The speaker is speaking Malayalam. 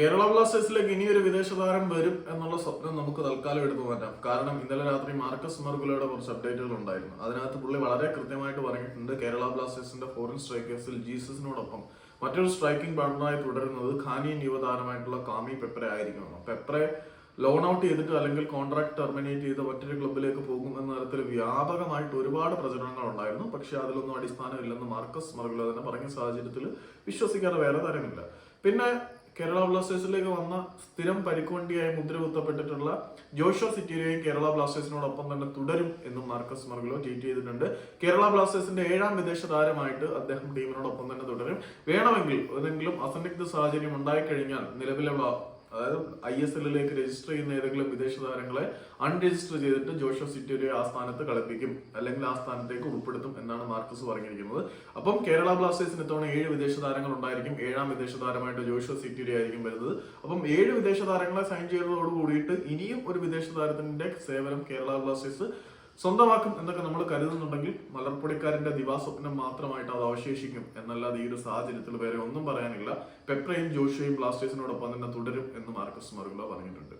കേരള ബ്ലാസ്റ്റേഴ്സിലേക്ക് ഇനിയൊരു വിദേശ താരം വരും എന്നുള്ള സ്വപ്നം നമുക്ക് തൽക്കാലം എടുത്തു മാറ്റാം. കാരണം ഇന്നലെ രാത്രി മാർക്കസ് മർഗുലയുടെ കുറച്ച് അപ്ഡേറ്റുകൾ ഉണ്ടായിരുന്നു. അതിനകത്ത് പുള്ളി വളരെ കൃത്യമായിട്ട് പറഞ്ഞിട്ടുണ്ട് കേരള ബ്ലാസ്റ്റേഴ്സിന്റെ ഫോറിൻ സ്ട്രൈക്കേഴ്സിൽ ജീസസിനോടൊപ്പം മറ്റൊരു സ്ട്രൈക്കിംഗ് പാർട്ണറായി തുടരുന്നത് ഖാനിയൻ യുവതാരമായിട്ടുള്ള കാമി പെപ്രെ ആയിരിക്കണം പെപ്രെ ലോൺ ഔട്ട് ചെയ്തിട്ട് അല്ലെങ്കിൽ കോൺട്രാക്ട് ടെർമിനേറ്റ് ചെയ്ത് മറ്റൊരു ക്ലബിലേക്ക് പോകും എന്ന തരത്തിൽ വ്യാപകമായിട്ട് ഒരുപാട് പ്രചരണങ്ങൾ ഉണ്ടായിരുന്നു. പക്ഷെ അതിലൊന്നും അടിസ്ഥാനമില്ലെന്ന് മാർക്കസ് മർഗുല തന്നെ പറഞ്ഞ സാഹചര്യത്തിൽ വിശ്വസിക്കാതെ വേറെ തരമില്ല. പിന്നെ കേരള ബ്ലാസ്റ്റേഴ്സിലേക്ക് വന്ന സ്ഥിരം പരിക്കുവണ്ടിയായി മുദ്ര കുത്തപ്പെട്ടിട്ടുള്ള ജോഷോ സിറ്റിയിലെയും കേരള ബ്ലാസ്റ്റേഴ്സിനോടൊപ്പം തന്നെ തുടരും എന്നും മാർക്കസ് മർഗലോ ട്വീറ്റ് ചെയ്തിട്ടുണ്ട്. കേരള ബ്ലാസ്റ്റേഴ്സിന്റെ ഏഴാം വിദേശ താരമായിട്ട് അദ്ദേഹം ടീമിനോടൊപ്പം തന്നെ തുടരും. വേണമെങ്കിൽ ഏതെങ്കിലും അസന്നിഗ്ധ സാഹചര്യം ഉണ്ടായിക്കഴിഞ്ഞാൽ നിലവിലെ ബ്ലാ- അതായത് ഐ എസ് എല്ലിലേക്ക് രജിസ്റ്റർ ചെയ്യുന്ന ഏതെങ്കിലും വിദേശ താരങ്ങളെ അൺരജിസ്റ്റർ ചെയ്തിട്ട് ജോഷോ സിറ്റിയുടെ ആ സ്ഥാനത്ത് കളിപ്പിക്കും അല്ലെങ്കിൽ ആ സ്ഥാനത്തേക്ക് ഉൾപ്പെടുത്തും എന്നാണ് മാർക്കസ് പറഞ്ഞിരിക്കുന്നത്. അപ്പം കേരള ബ്ലാസ്റ്റേഴ്സിന് ഇത്തവണ ഏഴ് വിദേശ താരങ്ങൾ ഉണ്ടായിരിക്കും. ഏഴാം വിദേശ താരമായിട്ട് ജോഷോ സിറ്റിയുടെ ആയിരിക്കും വരുന്നത്. അപ്പം ഏഴ് വിദേശ താരങ്ങളെ സൈൻ ചെയ്തതോട് കൂടിയിട്ട് ഇനിയും ഒരു വിദേശ താരത്തിന്റെ സേവനം കേരള ബ്ലാസ്റ്റേഴ്സ് സ്വന്തമാക്കും എന്നൊക്കെ നമ്മൾ കരുതുന്നുണ്ടെങ്കിൽ മലർപ്പൊടിക്കാരന്റെ ദിവാസ്വപ്നം മാത്രമായിട്ട് അത് അവശേഷിക്കും എന്നല്ലാതെ ഈ ഒരു സാഹചര്യത്തിൽ വേറെ ഒന്നും പറയാനില്ല. പെപ്രയും ജോഷയും ബ്ലാസ്റ്റേഴ്സിനോടൊപ്പം തന്നെ തുടരും എന്ന് മാർക്കസ് മറുകുല പറഞ്ഞിട്ടുണ്ട്.